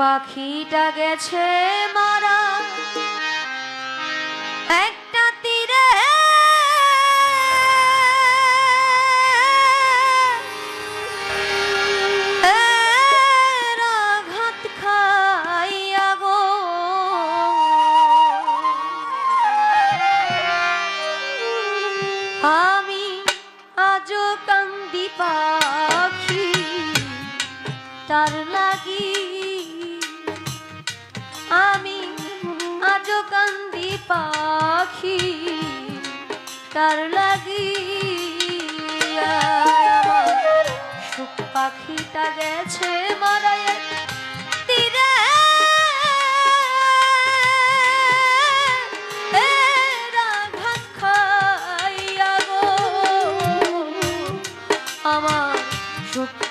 পাখিটা গেছে মারা।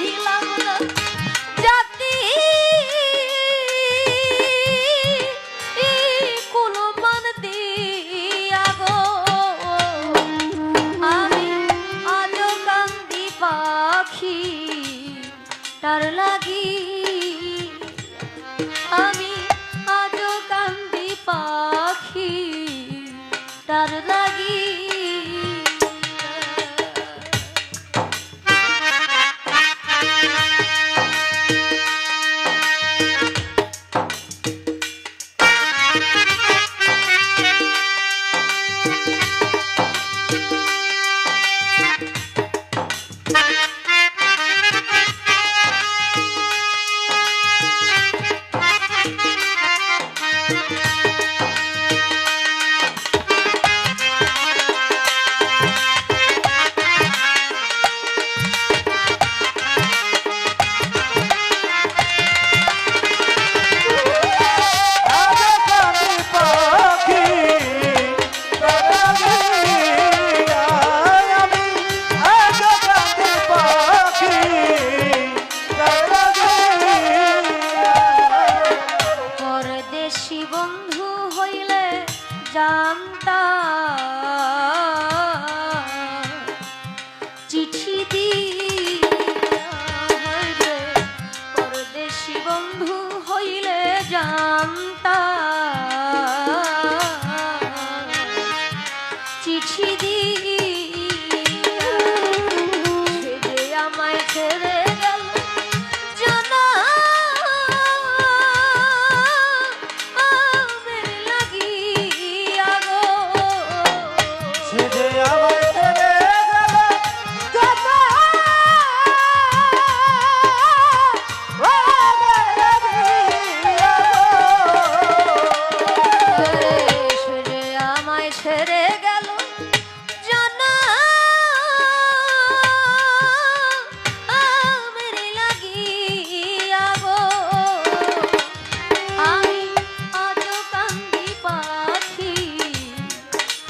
চাহিলাম না। জাতি কোনো মান দিয়া গো। আমি আজ কান্দি পাখি তার লাগি চিঠি দিয়ে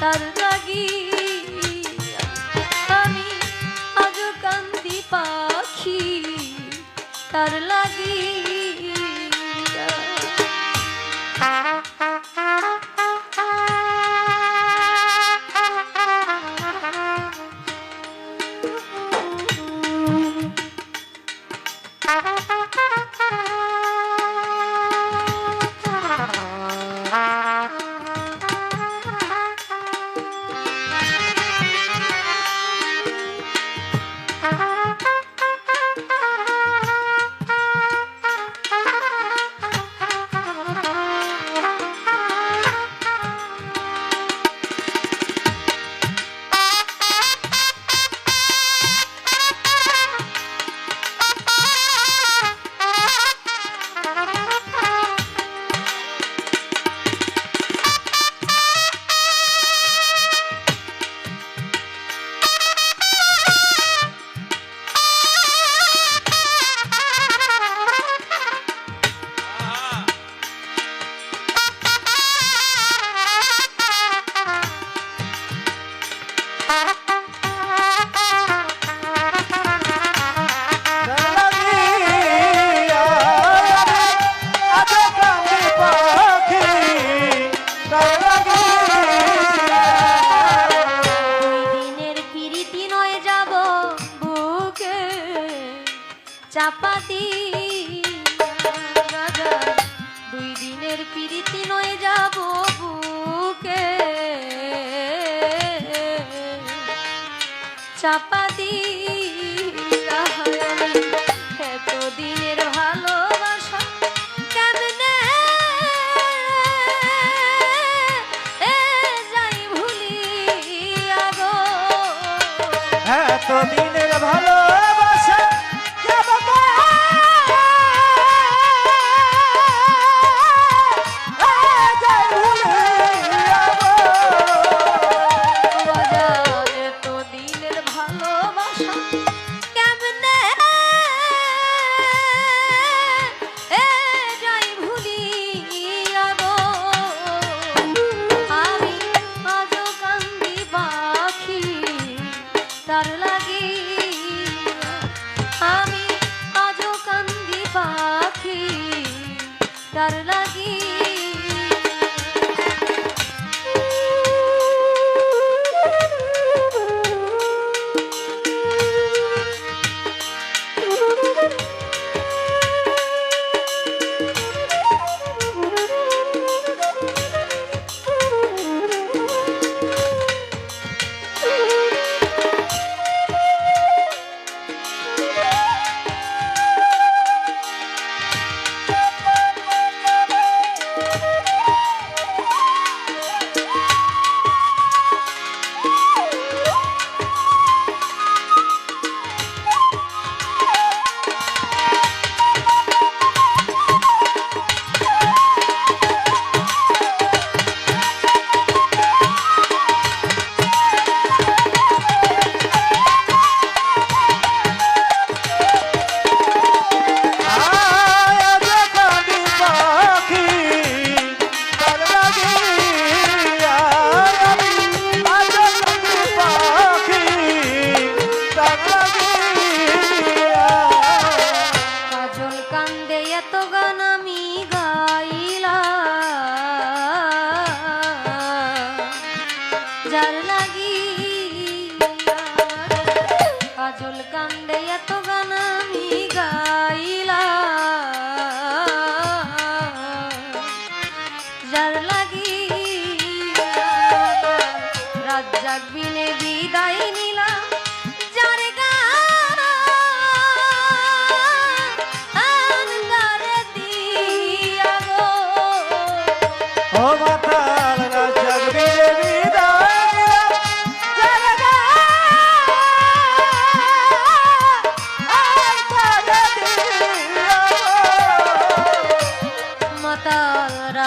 তার রাগি আমি আজ কান্দি পাখি। তার চাপা দিয়া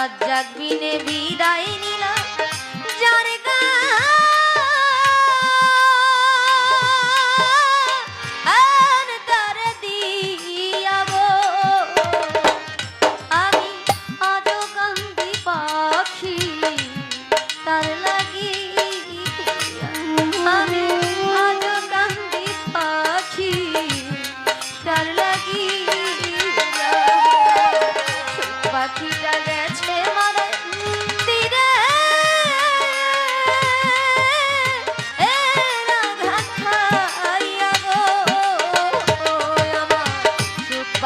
মাতাল বিনে বিদায় নিলাম